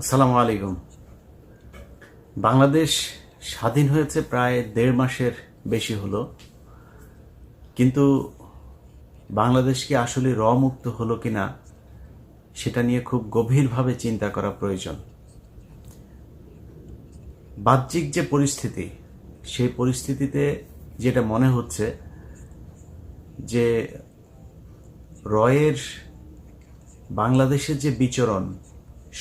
আসসালামু আলাইকুম। বাংলাদেশ স্বাধীন হয়েছে প্রায় দেড় মাসের বেশি হলো, কিন্তু বাংলাদেশ কি আসলে র মুক্ত হলো কিনা সেটা নিয়ে খুব গভীরভাবে চিন্তা করা প্রয়োজন। বাহ্যিক যে পরিস্থিতি, সেই পরিস্থিতিতে যেটা মনে হচ্ছে যে রয়ের বাংলাদেশের যে বিচরণ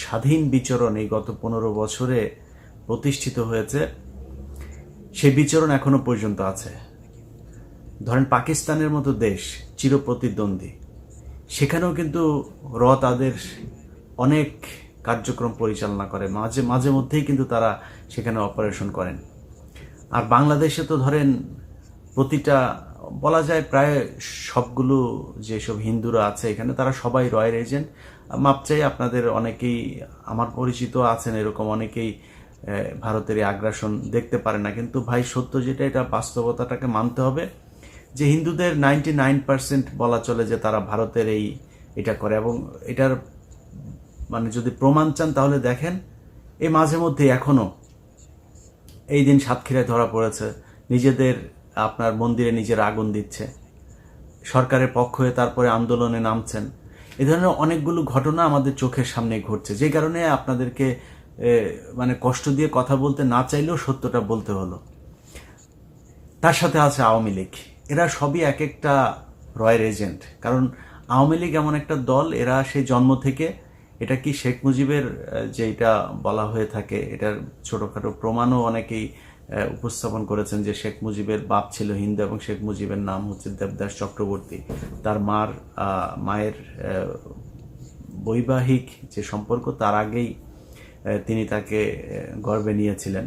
স্বাধীন বিচরণ এই গত পনেরো বছরে প্রতিষ্ঠিত হয়েছে, সেই বিচরণ এখনও পর্যন্ত আছে। ধরেন পাকিস্তানের মতো দেশ চিরপ্রতিদ্বন্দ্বী, সেখানেও কিন্তু র তাদের অনেক কার্যক্রম পরিচালনা করে। মাঝে মাঝে মধ্যেই কিন্তু তারা সেখানে অপারেশন করেন। আর বাংলাদেশে তো ধরেন প্রতিটা বলা যায় প্রায় সবগুলো যেসব হিন্দুরা আছে এখানে, তারা সবাই রয়ের এজেন্ট। মাপ চাই আপনাদের অনেকেই, আমার পরিচিত আছেন এরকম অনেকেই ভারতের এই আগ্রাসন দেখতে পারে না। কিন্তু ভাই, সত্য যেটা, এটা বাস্তবতাটাকে মানতে হবে যে হিন্দুদের নাইনটি নাইন পার্সেন্ট বলা চলে যে তারা ভারতের এই এটা করে। এবং এটার মানে যদি প্রমাণ চান তাহলে দেখেন এই মাঝে মধ্যে এখনও এই দিন সাতক্ষীরায় ধরা পড়েছে। নিজেদের আপনার মন্দিরে নিজের আগুন দিচ্ছে। সরকারের পক্ষ হয়ে তারপরে আন্দোলনে নামছেন। এ ধরনের অনেকগুলো ঘটনা আমাদের চোখের সামনে ঘটছে। যে কারণে আপনাদেরকে মানে কষ্ট দিয়ে কথা বলতে না চাইলেও সত্যটা বলতে হলো। তার সাথে আছে আওয়ামী লীগ। এরা সবই এক একটা রয়ের এজেন্ট। কারণ আওয়ামী লীগ এমন একটা দল এরা সেই জন্ম থেকে এটা কি শেখ মুজিবের আহ, যে এটা বলা হয়ে থাকে এটার ছোটখাটো প্রমাণও অনেকেই উপস্থাপন করেছেন যে শেখ মুজিবের বাপ ছিল হিন্দু এবং শেখ মুজিবের নাম হচ্ছে দেবদাস চক্রবর্তী। তার মার মায়ের বৈবাহিক যে সম্পর্ক তার আগেই তিনি তাকে গর্বে নিয়েছিলেন।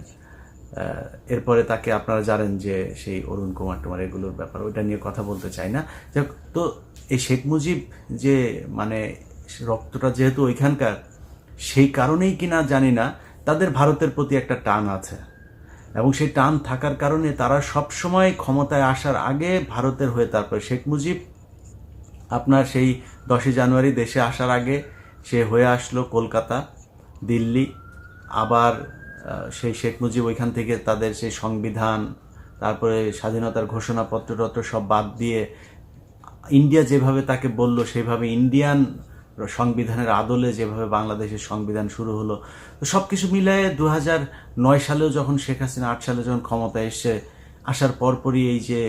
এরপরে তাকে আপনারা জানেন যে সেই অরুণ কুমার টুমার এগুলোর ব্যাপার ওইটা নিয়ে কথা বলতে চাই না। যাক, তো এই শেখ মুজিব যে মানে রক্তটা যেহেতু ওইখানকার সেই কারণেই কিনা জানি না তাদের ভারতের প্রতি একটা টান আছে। এবং সেই টান থাকার কারণে তারা সবসময় ক্ষমতায় আসার আগে ভারতের হয়ে তারপরে শেখ মুজিব, আপনার সেই দশই জানুয়ারি দেশে আসার আগে সে হয়ে আসলো কলকাতা, দিল্লি, আবার সেই শেখ মুজিব ওইখান থেকে তাদের সেই সংবিধান, তারপরে স্বাধীনতার ঘোষণাপত্র টত্র সব বাদ দিয়ে, ইন্ডিয়া যেভাবে তাকে বলল, সেভাবে ইন্ডিয়ান সংবিধানের আদলে যেভাবে বাংলাদেশের সংবিধান শুরু হলো, তো সব কিছু মিলিয়ে দু নয় সালেও যখন শেখ হাসিনা, আট সালে যখন ক্ষমতা এসে আসার পরপরই এই যে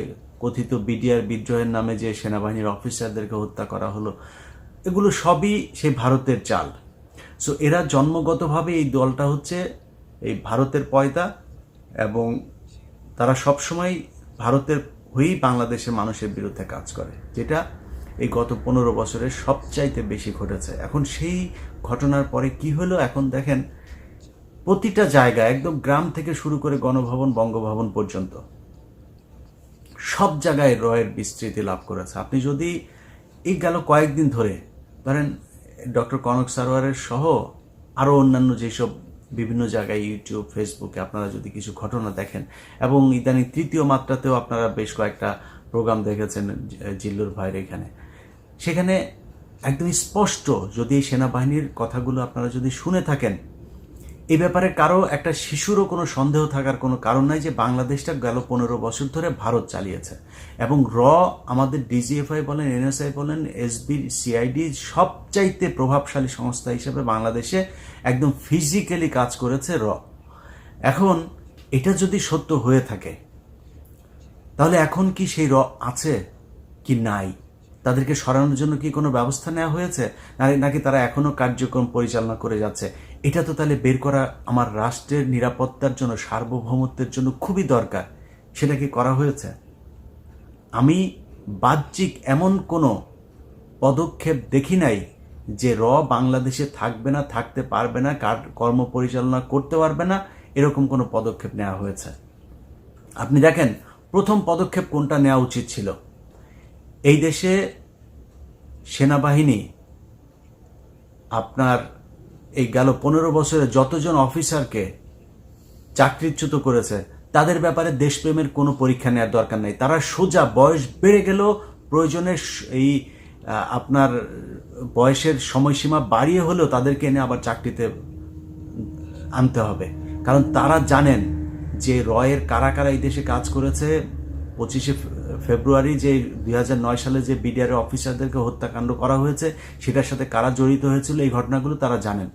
কথিত বিডিআর বিদ্রোহের নামে যে সেনাবাহিনীর অফিসারদেরকে হত্যা করা হলো, এগুলো সবই সেই ভারতের চাল। সো এরা জন্মগতভাবে এই দলটা হচ্ছে এই ভারতের পয়দা এবং তারা সবসময় ভারতের হয়েই বাংলাদেশের মানুষের বিরুদ্ধে কাজ করে, যেটা এই গত পনেরো বছরে সবচাইতে বেশি ঘটেছে। এখন সেই ঘটনার পরে কি হলো? এখন দেখেন, প্রতিটা জায়গা, একদম গ্রাম থেকে শুরু করে গণভবন, বঙ্গভবন পর্যন্ত, সব জায়গায় রয়ের বিস্তৃতি লাভ করেছে। আপনি যদি এই গেল কয়েকদিন ধরে, ধরেন, ডক্টর কনক সারোয়ারের সহ আরও অন্যান্য যেসব বিভিন্ন জায়গায় ইউটিউব, ফেসবুকে আপনারা যদি কিছু ঘটনা দেখেন, এবং ইদানিং তৃতীয় মাত্রাতেও আপনারা বেশ কয়েকটা প্রোগ্রাম দেখেছেন জিল্লুর ভাইয়ের এখানে সেখানে একদম স্পষ্ট যদি এই সেনাবাহিনীর কথাগুলো আপনারা যদি শুনে থাকেন, এ ব্যাপারে কারও একটা শিশুরও কোনো সন্দেহ থাকার কোনো কারণ নাই যে বাংলাদেশটা গেল পনেরো বছর ধরে ভারত চালিয়েছে। এবং র আমাদের ডিজিএফআই বলেন, এনএসআই বলেন এসবি সিআইডি সবচাইতে প্রভাবশালী সংস্থা হিসেবে বাংলাদেশে একদম ফিজিক্যালি কাজ করেছে র। এখন এটা যদি সত্য হয়ে থাকে, তাহলে এখন কি সেই র আছে কি নাই? তাদেরকে সরানোর জন্য কি কোনো ব্যবস্থা নেওয়া হয়েছে? নাকি- তারা এখনও কার্যক্রম পরিচালনা করে যাচ্ছে? এটা তো তাহলে বের করা আমার রাষ্ট্রের নিরাপত্তার জন্য, সার্বভৌমত্বের জন্য খুবই দরকার। সেটা কি করা হয়েছে? আমি বাহ্যিক এমন কোনো পদক্ষেপ দেখি নাই যে র বাংলাদেশে থাকবে না, থাকতে পারবে না, কার, কর্ম পরিচালনা করতে পারবে না, এরকম কোনো পদক্ষেপ নেওয়া হয়েছে। আপনি দেখেন, প্রথম পদক্ষেপ কোনটা নেওয়া উচিত ছিল? এই দেশে সেনাবাহিনী, আপনার এই গেল পনেরো বছরে যতজন অফিসারকে চাকরিচ্যুত করেছে, তাদের ব্যাপারে দেশপ্রেমের কোনো পরীক্ষা নেওয়ার দরকার নেই। তারা সোজা বয়স বেড়ে গেলেও প্রয়োজনে এই আপনার বয়সের সময়সীমা বাড়িয়ে হলেও তাদেরকে এনে আবার চাকরিতে আনতে হবে। কারণ তারা জানেন যে রয়ের কারা কারা এই দেশে কাজ করেছে পঁচিশে ফেব্রুয়ারি যে দু হাজার নয় সালে যে বিডিআর অফিসারদেরকে হত্যাকাণ্ড করা হয়েছে, সেটার সাথে কারা জড়িত হয়েছিল এই ঘটনাগুলো তারা জানেন।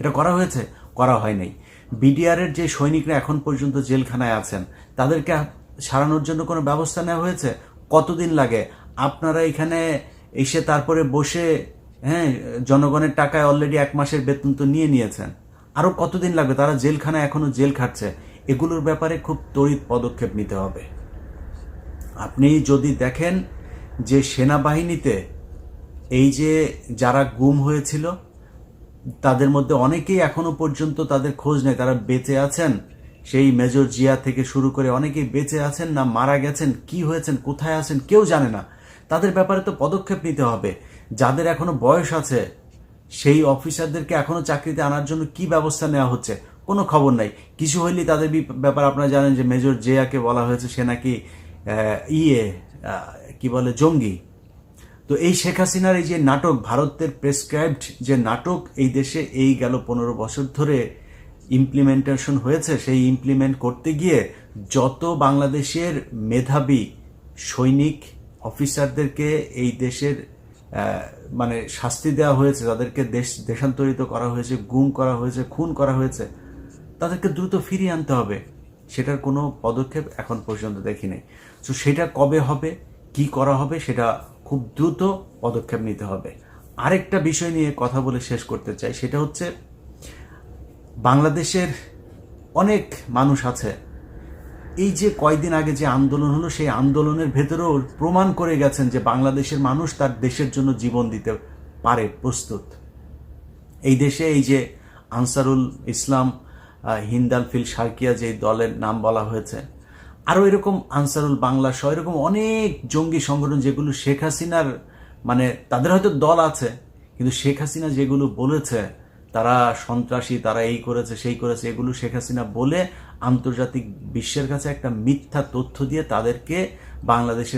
এটা করা হয়েছে? করা হয় নাই। বিডিআরের যে সৈনিকরা এখন পর্যন্ত জেলখানায় আছেন, তাদেরকে সারানোর জন্য কোনো ব্যবস্থা নেওয়া হয়েছে? কতদিন লাগে? আপনারা এখানে এসে তারপরে বসে হ্যাঁ জনগণের টাকায় অলরেডি এক মাসের বেতন তো নিয়ে নিয়েছেন। আরও কতদিন লাগবে? তারা জেলখানায় এখনও জেল খাটছে। এগুলোর ব্যাপারে খুব তড়িৎ পদক্ষেপ নিতে হবে। আপনি যদি দেখেন যে সেনাবাহিনীতে এই যে যারা গুম হয়েছিল, তাদের মধ্যে অনেকেই এখনও পর্যন্ত তাদের খোঁজ নেই তারা বেঁচে আছেন। সেই মেজর জিয়া থেকে শুরু করে অনেকেই বেঁচে আছেন না, মারা গেছেন, কি হয়েছেন, কোথায় আছেন, কেউ জানে না। তাদের ব্যাপারে তো পদক্ষেপ নিতে হবে। যাদের এখনও বয়স আছে, সেই অফিসারদেরকে এখনও চাকরিতে আনার জন্য কি ব্যবস্থা নেওয়া হচ্ছে, কোনো খবর নাই। কিছু হইলেই তাদের ব্যাপার আপনারা জানেন যে মেজর জিয়াকে বলা হয়েছে, সে নাকি ইয়ে কি বলে, জঙ্গি। তো এই শেখ হাসিনার এই যে নাটক, ভারতের প্রেসক্রাইবড যে নাটক, এই দেশে এই গেল পনেরো বছর ধরে ইমপ্লিমেন্টেশন হয়েছে। সেই ইমপ্লিমেন্ট করতে গিয়ে যত বাংলাদেশের মেধাবী সৈনিক অফিসারদেরকে এই দেশের মানে শাস্তি দেওয়া হয়েছে, তাদেরকে দেশ, দেশান্তরিত করা হয়েছে, গুম করা হয়েছে, খুন করা হয়েছে, তাদেরকে দ্রুত ফিরিয়ে আনতে হবে। সেটার কোনো পদক্ষেপ এখন পর্যন্ত দেখি নাই তো সেটা কবে হবে, কি করা হবে, সেটা খুব দ্রুত পদক্ষেপ নিতে হবে। আরেকটা বিষয় নিয়ে কথা বলে শেষ করতে চাই, সেটা হচ্ছে বাংলাদেশের অনেক মানুষ আছে, এই যে কয়দিন আগে যে আন্দোলন হলো, সেই আন্দোলনের ভেতরেও প্রমাণ করে গেছেন যে বাংলাদেশের মানুষ তার দেশের জন্য জীবন দিতে পারে প্রস্তুত। এই দেশে এই যে আনসারুল ইসলাম হিন্দাল ফিল সার্কিয়া যে দলের নাম বলা হয়েছে। আরও এরকম আনসারুল বাংলা সহ এরকম অনেক জঙ্গি সংগঠন যেগুলো শেখ হাসিনার মানে তাদের হয়তো দল আছে, কিন্তু শেখ হাসিনা যেগুলো বলেছে, তারা সন্ত্রাসী, তারা এই করেছে, সেই করেছে, এগুলো শেখ হাসিনা বলে আন্তর্জাতিক বিশ্বের কাছে একটা মিথ্যা তথ্য দিয়ে তাদেরকে বাংলাদেশের